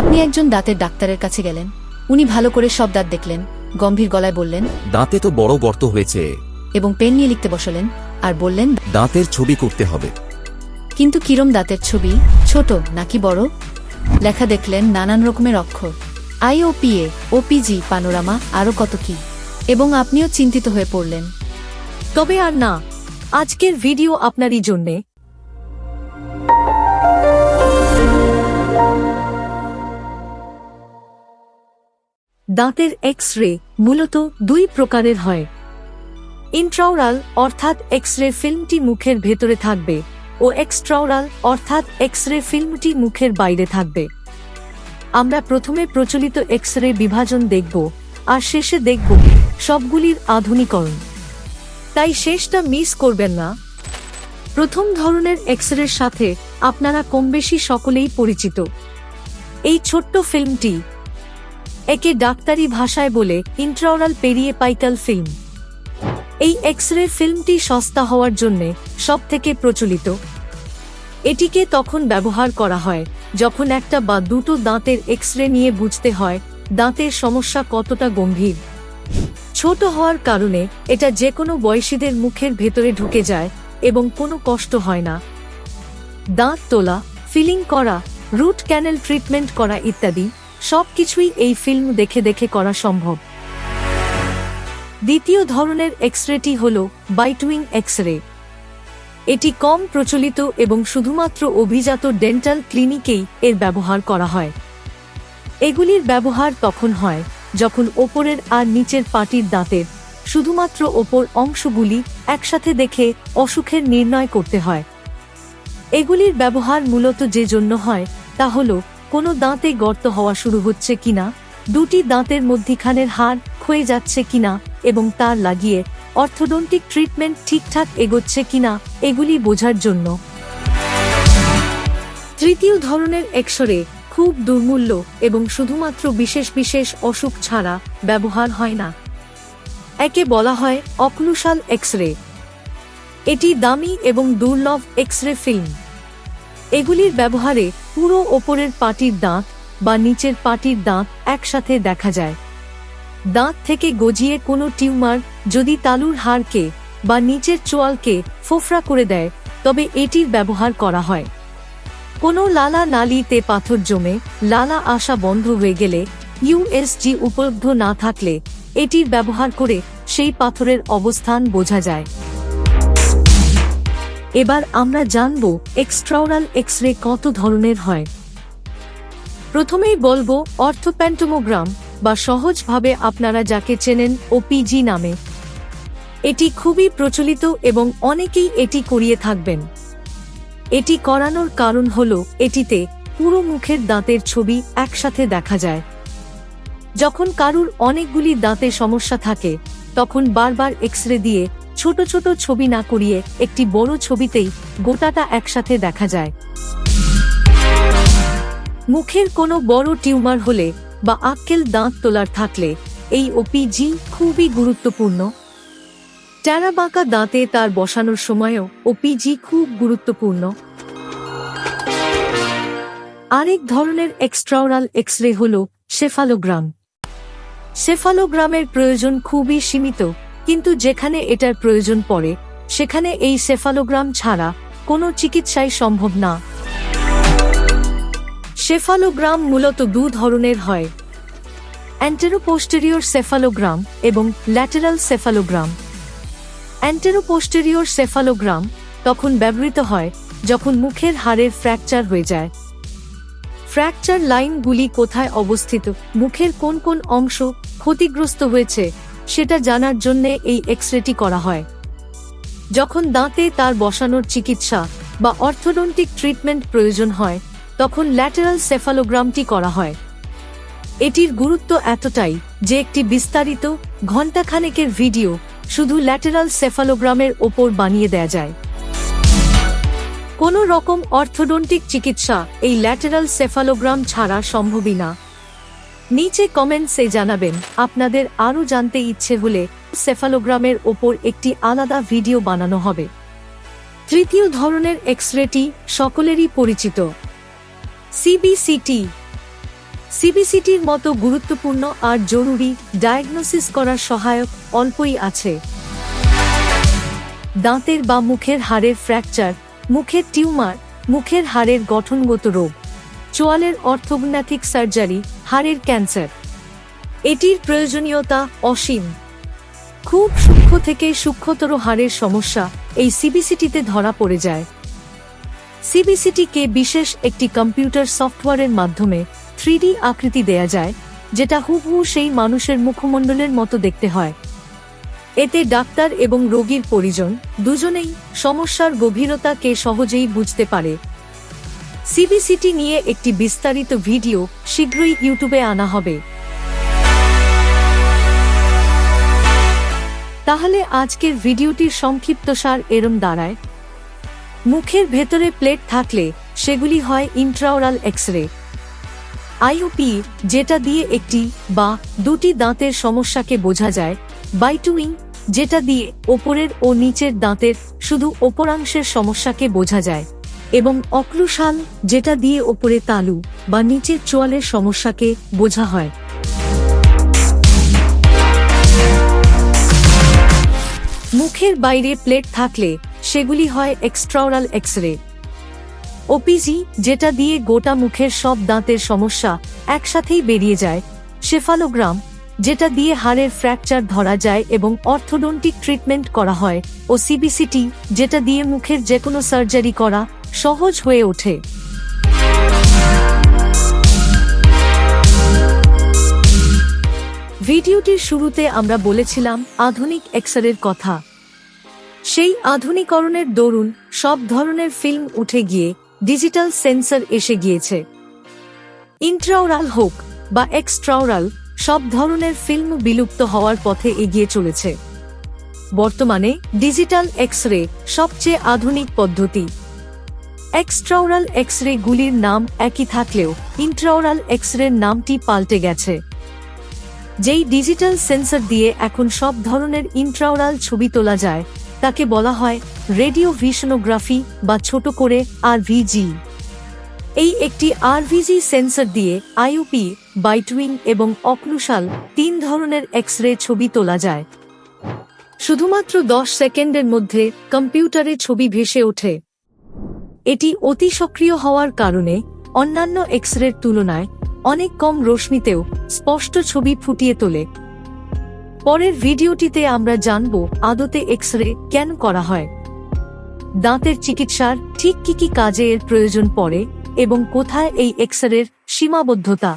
আপনি একজন দাঁতের ডাক্তারের কাছে গেলেন। উনি ভালো করে সব দাঁত দেখলেন গম্ভীর গলায় বললেন দাঁতে তো বড় গর্ত হয়েছে। এবং পেন নিয়ে লিখতে বসালেন আর বললেন দাঁতের ছবি করতে হবে। কিন্তু কিরম দাঁতের ছবি? ছোট নাকি বড়? লেখা দেখলেন নানান রকমের অক্ষর। আইওপিএ ওপিজি পানোরামা আরও কত কি। এবং আপনিও চিন্তিত হয়ে পড়লেন। তবে আর না আজকের ভিডিও আপনারই জন্যে দাঁতের এক্স রে মূলত দুই প্রকারের হয়। ইন্ট্রাউরাল অর্থাৎ এক্স রে ফিল্মটি মুখের ভেতরে থাকবে ও এক্সট্রাউরাল অর্থাৎ এক্স রে ফিল্মটি মুখের বাইরে থাকবে। আমরা প্রথমে প্রচলিত এক্স রে বিভাজন দেখব আর শেষে দেখব সবগুলির আধুনিকরণ। তাই শেষটা মিস করবেন না। প্রথম ধরনের এক্স এক্সরের সাথে আপনারা কমবেশি সকলেই পরিচিত। এই ছোট্ট ফিল্মটি একে ডাক্তারি ভাষায় বলে ইন্ট্রাওরাল পেরিয়ে পাইকাল ফিল্ম। এই এক্সরে ফিল্মটি সস্তা হওয়ার জন্যে সব থেকে প্রচলিত। এটিকে তখন ব্যবহার করা হয়, যখন একটা বা দুটো দাঁতের এক্স রে নিয়ে বুঝতে হয়, দাঁতের সমস্যা কতটা গম্ভীর। ছোট হওয়ার কারণে এটা যে কোনো বয়সীদের মুখের ভেতরে ঢুকে যায় এবং কোনো কষ্ট হয় না। দাঁত তোলা, ফিলিং করা, রুট ক্যানেল ট্রিটমেন্ট করা ইত্যাদি সবকিছুই এই ফিল্ম দেখে দেখে করা সম্ভব। দ্বিতীয় ধরনের এক্স রেটি হল বাইটুইং এক্স রে এটি কম প্রচলিত এবং শুধুমাত্র অভিজাত ডেন্টাল ক্লিনিকেই এর ব্যবহার করা হয়। এগুলির ব্যবহার তখন হয় যখন ওপরের আর নিচের পাটির দাঁতের, শুধুমাত্র ওপর অংশগুলি একসাথে দেখে অসুখের নির্ণয় করতে হয়। এগুলির ব্যবহার মূলত যে জন্য হয় তা হল কোনো দাঁতে গর্ত হওয়া শুরু হচ্ছে কিনা, দুটি দাঁতের মধ্যিখানের হাড় ক্ষয়ে যাচ্ছে কিনা এবং তার লাগিয়ে অর্থোডন্টিক ট্রিটমেন্ট ঠিকঠাক এগোচ্ছে কিনা এগুলি বোঝার জন্য। তৃতীয় ধরনের এক্সরে খুব দুর্মূল্য এবং শুধুমাত্র বিশেষ বিশেষ অসুখ ছাড়া ব্যবহার হয় না। একে বলা হয় অক্লুশাল এক্সরে। এটি দামি এবং দুর্লভ এক্সরে ফিল্ম। এগুলির ব্যবহারে পুরো ওপরের পাটির দাঁত বা নিচের পাটির দাঁত একসাথে দেখা যায়। দাঁত থেকে গজিয়ে কোনো টিউমার যদি তালুর হাড়কে বা নিচের চোয়ালকে ফোফরা করে দেয়, তবে এটির ব্যবহার করা হয়। কোনো লালা নালিতে পাথর জমে লালা আসা বন্ধ হয়ে গেলে ইউএসজি উপলব্ধ না থাকলে এটির ব্যবহার করে সেই পাথরের অবস্থান বোঝা যায়। এবার আমরা জানব এক্সট্রাওরাল এক্সরে কত ধরনের হয়। প্রথমেই বলব, অর্থোপ্যান্টোমোগ্রাম, বা সহজভাবে আপনারা যাকে চেনেন ওপিজি নামে। এটি খুবই প্রচলিত এবং অনেকেই এটি করিয়ে থাকবেন। এটি করানোর কারণ হল, এটিতে পুরো মুখের দাঁতের ছবি একসাথে দেখা যায়। যখন কারুর অনেকগুলি দাঁতে সমস্যা থাকে, তখন বারবার এক্সরে দিয়ে ছোট ছোট ছবি না করিয়ে একটি বড় ছবিতেই গোটাটা একসাথে দেখা যায়। মুখের কোনো বড় টিউমার হলে বা আক্কেল দাঁত তোলার থাকলে এই ওপিজি খুবই গুরুত্বপূর্ণ। ট্যারা বাঁকা দাঁতে তার বসানোর সময়ও ওপিজি খুব গুরুত্বপূর্ণ। আরেক ধরনের এক্সট্রাওরাল এক্সরে হল সেফালোগ্রাম সেফালোগ্রামের প্রয়োজন খুবই সীমিত কিন্তু যেখানে এটার প্রয়োজন পড়ে, সেখানে এই সেফালোগ্রাম ছাড়া কোনো চিকিৎসাই সম্ভব না। সেফালোগ্রাম মূলত দু ধরনের হয়। অ্যান্টেরোপোস্টেরিয়র সেফালোগ্রাম এবং ল্যাটেরাল সেফালোগ্রাম অ্যান্টেরোপোস্টেরিয়র সেফালোগ্রাম তখন ব্যবহৃত হয় যখন মুখের হাড়ের ফ্র্যাকচার হয়ে যায়। ফ্র্যাকচার লাইনগুলি কোথায় অবস্থিত, মুখের কোন কোন অংশ ক্ষতিগ্রস্ত হয়েছে সেটা জানার জন্য এই এক্সরেটি করা হয়। যখন দাঁতে তার বসানোর চিকিৎসা বা অর্থোডন্টিক ট্রিটমেন্ট প্রয়োজন হয়, তখন ল্যাটেরাল সেফালোগ্রামটি করা হয়। এটির গুরুত্ব এতটাই যে একটি বিস্তারিত, ঘণ্টাখানেকের ভিডিও শুধু ল্যাটেরাল সেফালোগ্রামের ওপর বানিয়ে দেয়া যায়। কোনো রকম অর্থোডন্টিক চিকিৎসা এই ল্যাটেরাল সেফালোগ্রাম ছাড়া সম্ভবই না। নিচে কমেন্টসে জানাবেন, আপনাদের আরও জানতে ইচ্ছে হলে সেফালোগ্রামের ওপর একটি আলাদা ভিডিও বানানো হবে। তৃতীয় ধরনের এক্সরেটি সকলেরই পরিচিত। সিবিসিটি সিবিসিটির মতো গুরুত্বপূর্ণ আর জরুরি ডায়াগনোসিস করার সহায়ক অল্পই আছে। দাঁতের বা মুখের হাড়ের ফ্র্যাকচার মুখের টিউমার, মুখের হাড়ের গঠনগত রোগ, চোয়ালের অর্থোগনাথিক সার্জারি হাড়ের ক্যান্সার। এটির প্রয়োজনীয়তা অসীম। খুব সূক্ষ্ম থেকে সূক্ষ্মতর হাড়ের সমস্যা এই সিবিসিটিতে ধরা পড়ে যায়। সিবিসিটিকে বিশেষ একটি কম্পিউটার সফটওয়্যারের মাধ্যমে থ্রি আকৃতি দেয়া যায়, যেটা হুবহু সেই মানুষের মুখমণ্ডলের মতো দেখতে হয়। এতে ডাক্তার এবং রোগীর পরিজন দুজনেই সমস্যার গভীরতাকে সহজেই বুঝতে পারে। সিবিসিটি নিয়ে একটি বিস্তারিত ভিডিও শীঘ্রই ইউটিউবে আনা হবে। তাহলে আজকের ভিডিওটির সংক্ষিপ্তসার এরম দাঁড়ায়। মুখের ভেতরে প্লেট থাকলে সেগুলি হয় ইন্ট্রাওরাল এক্স রে আইওপি যেটা দিয়ে একটি বা দুটি দাঁতের সমস্যাকে বোঝা যায় বাইটুইং যেটা দিয়ে ওপরের ও নিচের দাঁতের শুধু ওপরাংশের সমস্যাকে বোঝা যায়। এবং অক্লুশাল যেটা দিয়ে ওপরে তালু বা নিচের চোয়ালের সমস্যাকে বোঝা হয়। মুখের বাইরে প্লেট থাকলে সেগুলি হয় এক্সট্রাওরাল এক্স রে ওপিজি যেটা দিয়ে গোটা মুখের সব দাঁতের সমস্যা একসাথেই বেরিয়ে যায়। শেফালোগ্রাম, যেটা দিয়ে হাড়ের ফ্র্যাকচার ধরা যায় এবং অর্থোডন্টিক ট্রিটমেন্ট করা হয়। ও সিবিসিটি যেটা দিয়ে মুখের যে কোনো সার্জারি করা সহজ হয়ে ওঠে। ভিডিওটির শুরুতে আমরা বলেছিলাম আধুনিক এক্সরের কথা। সেই আধুনিকরণের দরুন সব ধরনের ফিল্ম উঠে গিয়ে ডিজিটাল সেন্সর এসে গিয়েছে। ইন্ট্রাওরাল হোক বা এক্সট্রাওরাল, সব ধরনের ফিল্ম বিলুপ্ত হওয়ার পথে এগিয়ে চলেছে। বর্তমানে ডিজিটাল এক্স রে সবচেয়ে আধুনিক পদ্ধতি। এক্সট্রাওরাল এক্স রে গুলির নাম একই থাকলেও ইন্ট্রাওরাল এক্স নামটি পাল্টে গেছে। যেই ডিজিটাল সেন্সর দিয়ে এখন সব ধরনের ইন্ট্রাওরাল ছবি তোলা যায়, তাকে বলা হয় রেডিও ভিশনোগ্রাফি বা ছোট করে আরভিজি এই একটি আরভিজি সেন্সর দিয়ে আইওপি বাইটুইং এবং অক্লুশাল তিন ধরনের এক্স ছবি তোলা যায়। শুধুমাত্র দশ সেকেন্ডের মধ্যে কম্পিউটারে ছবি ভেসে ওঠে। এটি অতি সক্রিয় হওয়ার কারণে অন্যান্য এক্স রের তুলনায় অনেক কম রশ্মিতেও স্পষ্ট ছবি ফুটিয়ে তোলে। পরের ভিডিওটিতে আমরা জানব আদতে এক্স রে কেন করা হয়। দাঁতের চিকিৎসার ঠিক কি কি কাজে এর প্রয়োজন পড়ে এবং কোথায় এই এক্স রের সীমাবদ্ধতা।